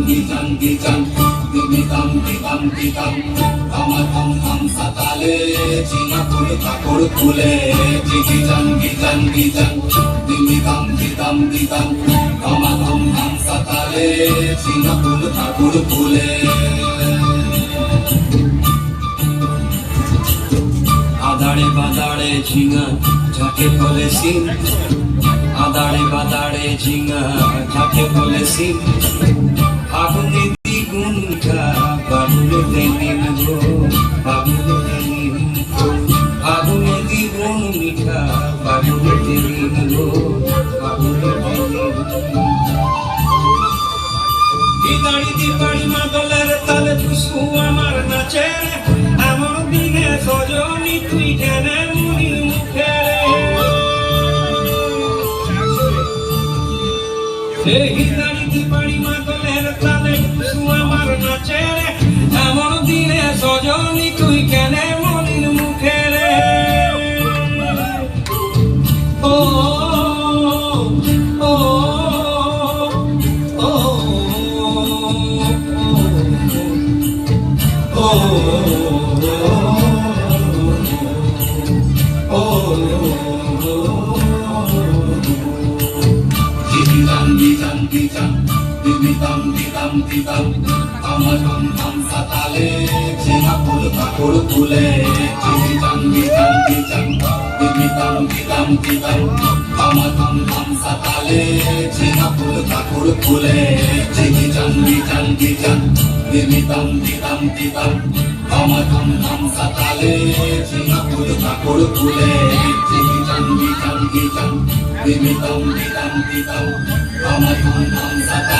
gijang gijang Dimitam ditam ditam Tamatam tam satale Cina kul kakul kule Gijang gijang gijang Dimitam ditam ditam Tamatam tam satale Cina kul kakul kule আদাড়ে বাদাড়ে ঝিঙা ঝাঁকে ফলে সিং আদাড়ে বাদাড়ে ঝিঙা ঝাঁকে ফলে সিং মিঠা বাবুলে দেনিন গো বাবুলে দেনিন দিদাড়ি দিবাড়ি মাদলের তালে টুসু আমার নাচে এমন দিনে মুনি ও ও Dibitam ditam ditam Dibitam ditam ditam Amatam tam satale Cina pul kakul kule Dibitam ditam ditam Dibitam ditam ditam Amatam tam satale Cina pul kakul kule Dibitam ditam ditam Dibitam ditam ditam Amatam tam satale Cina pul kakul kule Dibitam ditam ditam Dimitam ditam ditam Amatam tam satale